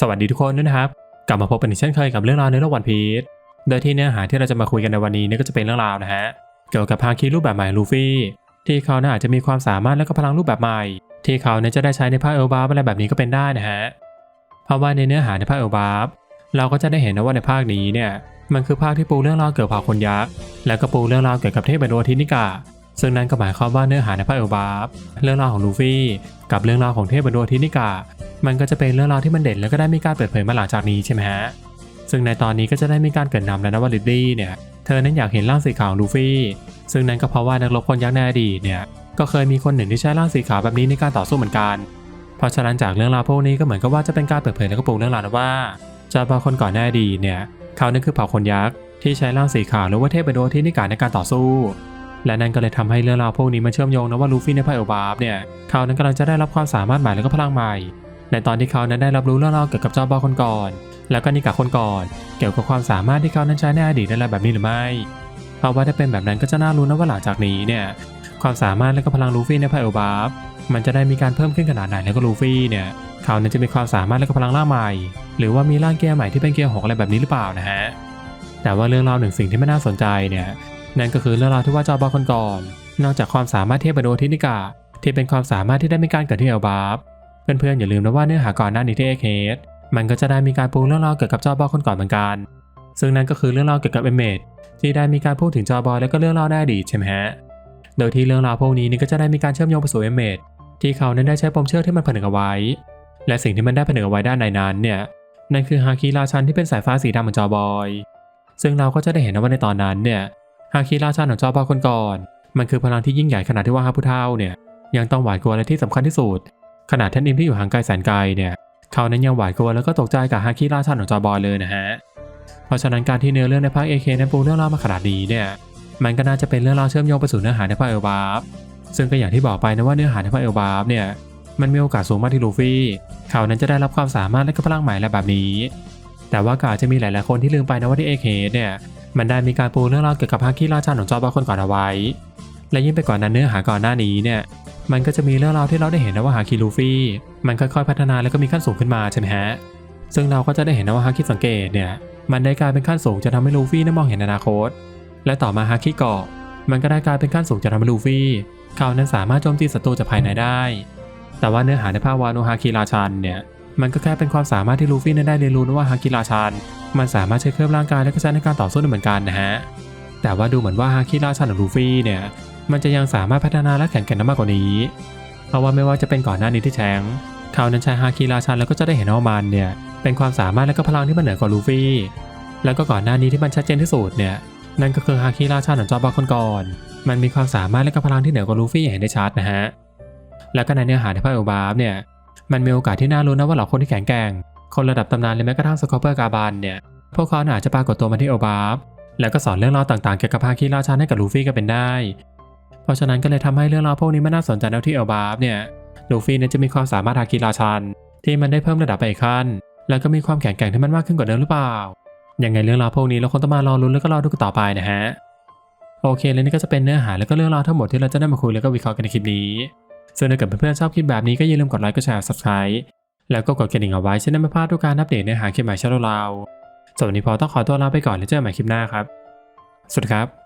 สวัสดีทุกคนด้วยนะครับ กลับมาพบกันอีกเช่นเคยกับเรื่องราวในโลกวันพีชโดยที่เนื้อหาที่เราจะมาคุยกันในวันนี้นี่ก็จะเป็นเรื่องราวนะฮะเกี่ยวกับฮาคิรูปแบบใหม่ลูฟี่ที่เขาน่าอาจจะมีความสามารถและก็พลังรูปแบบใหม่ ที่เขาเนี่ยจะได้ใช้ในภาคเอลบาฟอะไรแบบนี้ก็เป็นได้นะฮะเพราะว่าในเนื้อหาในภาคเอลบาฟเราก็จะได้เห็นนะว่าในภาคนี้เนี่ยมันคือภาคที่ปูเรื่องราวเกี่ยวกับคนยักษ์และก็ปูเรื่องราวเกี่ยวกับเทพแห่งดาทินิกาซึ่งนั่นก็หมายความว่าเนื้อหาในภาคเอลบาฟเรื่องราวของลูฟี่กับเรื่องราวของเทพแห่งดาทินิกา มันก็จะเป็นเรื่องราวที่มันเด่นแล้วก็ได้มีการเปิดเผยมาหลังจากนี้ใช่ไหมฮะ ซึ่งในตอนนี้ก็จะได้มีการเกิดนำแล้วนะว่าลิดดี้เนี่ย เธอนั้นอยากเห็นร่างสีขาวของลูฟี่ ซึ่งนั้นก็เพราะว่านักรบคนยักษ์ในอดีตเนี่ย ก็เคยมีคนหนึ่งที่ใช้ร่างสีขาวแบบนี้ในการต่อสู้เหมือนกัน เพราะฉะนั้นจากเรื่องราวพวกนี้ก็เหมือนกับว่าจะเป็นการเปิดเผยและก็ปรุงเรื่องราวนะว่าจาบาคนก่อนในอดีตเนี่ยเขานั่นคือเผ่าคนยักษ์ที่ใช้ร่างสีขาวหรือว่าเทพเป็นดวที่ในการในการต่อสู้ และนั่นก็เลยทำให้เรื่องราวพวกนี้มันเชื่อมโยงนะว่าลูฟี่ในไพโอบาฟเนี่ยเขานั้นกำลังจะได้รับความสามารถใหม่และก็พลังใหม่ ในตอนที่เขานั้นได้รับรู้เรื่องราวเกี่ยวกับเจ้าบอคนก่อน แล้วก็นิกาคนก่อน เกี่ยวกับความสามารถที่เขานั้นใช้ในอดีตนั่นแบบนี้หรือไม่ เพราะว่าถ้าเป็นแบบนั้นก็จะน่ารู้นะว่าหลังจากนี้เนี่ยความสามารถและก็พลังลูฟี่ในไพโอบาฟมันจะได้มีการเพิ่มขึ้นขนาดไหนแล้วก็ลูฟี่เนี่ยเขานั้นจะมีความสามารถและก็พลังร่าใหม่ หรือว่ามีร่างเกียร์ใหม่ที่เป็นเกียร์หกอะไรแบบนี้หรือเปล่านะฮะแต่ว่าเรื่องราวหนึ่งสิ่งที่ไม่น่าสนใจเนี่ยนั่นก็คือเรื่องราวที่ว่าเจ้าบอคนก่อนนอกจากความสามารถเทพโดทินิกาที่เป็นความสามารถที่ได้มีการเกิดที่เอลบาฟ เพื่อนๆอย่าลืมนะว่าเนื้อหาก่อนหน้านี้ที่เอเคสมันก็จะได้มีการปูเรื่องราวเกี่ยวกับจ้าบอคนก่อนเหมือนกัน ซึ่งนั่นก็คือเรื่องราวเกี่ยวกับเอเมดที่ได้มีการพูดถึงจ้าบอแล้วก็เรื่องราวในอดีตใช่ไหมฮะ โดยที่เรื่องราวพวกนี้นี่ก็จะได้มีการเชื่อมโยงไปสู่เอเมดที่เขานั้นได้ใช้ปมเชือกที่มันผนึกเอาไว้ และสิ่งที่มันได้ผนึกเอาไว้ด้านในนั้นเนี่ยนั่นคือฮาคิราชันที่เป็นสายฟ้าสีดำเหมือนจอบอย ซึ่งเราก็จะได้เห็นนะว่าในตอนนั้นเนี่ยฮาคิราชันของจอบอยคนก่อน มันคือพลังที่ยิ่งใหญ่ขนาดที่ว่าฮาผู้เท่าเนี่ยยังต้องหวาดกลัวและที่สำคัญที่สุด ขนาดท่านอิมที่อยู่ห่างไกลแสนไกลเนี่ยเขานั้นยังหวาดกลัวแล้วก็ตกใจกับฮาคิราชันของจอบอยเลยนะฮะเพราะฉะนั้นการที่เนื้อเรื่องในภาคเอเคนั้นปูเรื่องราวมาขนาดนี้เนี่ยมันก็น่าจะเป็นเรื่องราวเชื่อมโยงไปสู่เนื้อหาในภาคเอลบาฟซึ่งก็อย่างที่บอกไปนะว่าเนื้อหาในภาคเอลบาฟเนี่ยมันมีโอกาสสูงมากที่ลูฟี่เขานั้นจะได้รับความสามารถและก็พลังใหม่และแบบนี้ แต่ว่าก็อาจจะมีหลาย ๆ คนที่ลืมไปนะว่าที่เอเคเนี่ยมันได้มีการปูเรื่องราวเกี่ยวกับฮาคิราชันของจอบาคนก่อนเอาไว้ และยิ่งไปกว่านั้นเนื้อหาก่อนหน้านี้เนี่ย มันก็จะมีเรื่องราวที่เราได้เห็นนะว่าฮาคิลูฟี่ มันค่อยๆพัฒนาแล้วก็มีขั้นสูงขึ้นมาใช่ไหมฮะ ซึ่งเราก็จะได้เห็นนะว่าฮาคิสังเกตเนี่ย มันได้กลายเป็นขั้นสูงจะทำให้ลูฟี่นั้นมองเห็นอนาคต และต่อมาฮาคิเกาะ มันก็ได้กลายเป็นขั้นสูงจะทำให้ลูฟี่เขานั้นสามารถโจมตีศัตรูจากภายในได้ แต่ว่าเนื้อหาในภาควาโนฮาคิราชันเนี่ย มันก็แค่เป็นความสามารถที่ลูฟี่นั้นได้เรียนรู้นะว่าฮาคิราชัน มันสามารถใช้เครื่องร่างกายและก็ใช้ในการต่อสู้ได้เหมือนกันนะฮะ แต่ว่าดูเหมือนว่าฮาคิราชันของลูฟี่เนี่ย มันจะยังสามารถพัฒนาและแข่งกันได้มากกว่านี้ เพราะว่าไม่ว่าจะเป็นก่อนหน้านี้ที่แชงเขานั้นใช้ฮาคิราชันแล้วก็จะได้เห็นว่ามันเนี่ยเป็นความสามารถและก็พลังที่มันเหนือกว่าลูฟี่ แล้วก็ก่อนหน้านี้ที่มันชัดเจนที่สุดเนี่ยนั่นก็คือฮาคิราชันของจอบบาคนก่อนมันมีความสามารถและก็พลังที่เหนือกว่าลูฟี่อย่างเห็นได้ชัดนะฮะ แล้วก็ในเนื้อหาในภาคเอลบาฟเนี่ย มันมีโอกาสที่น่ารู้นะว่าเหล่าคนที่แข็งแกร่ง คนระดับตำนานเลยแม้กระทั่งสกอปเปอร์กาบานเนี่ย พวกเขาอาจจะปรากฏตัวมาที่เอลบาฟแล้วก็สอนเรื่องราวต่างๆเกี่ยวกับฮาคิราชันให้กับลูฟี่ก็เป็นได้ เพราะฉะนั้นก็เลยทำให้เรื่องราวพวกนี้มันน่าสนใจแล้วที่เอลบาฟเนี่ยลูฟี่เนี่ยจะมีความสามารถฮาคิราชัน ที่มันได้เพิ่มระดับไปอีกขั้น แล้วก็มีความแข็งแกร่งที่มันมากขึ้นกว่าเดิมหรือเปล่ายังไงเรื่องราวพวกนี้เราคงต้องมารอลุ้นแล้วก็รอดูกันต่อไปนะฮะโอเคและนี่ก็จะเป็นเนื้อหาแล้วก็เรื่องราวทั้งหมดที่เราจะได้มาคุยแล้วก็วิเคราะห์กันในคลิปนี้ซึ่งถ้าเกิดเพื่อนๆชอบคลิปแบบนี้ก็อย่าลืมกดไลค์กดแชร์ subscribe แล้วก็กดกระดิ่งเอาไว้จะได้ไม่พลาดทุกการอัปเดตเนื้อหาคลิปใหม่ช่องเราสวันนี้พอต้องขอตัวลาไปก่อนแล้วเจอกันใหม่คลิปหน้าครับ สวัสดีครับ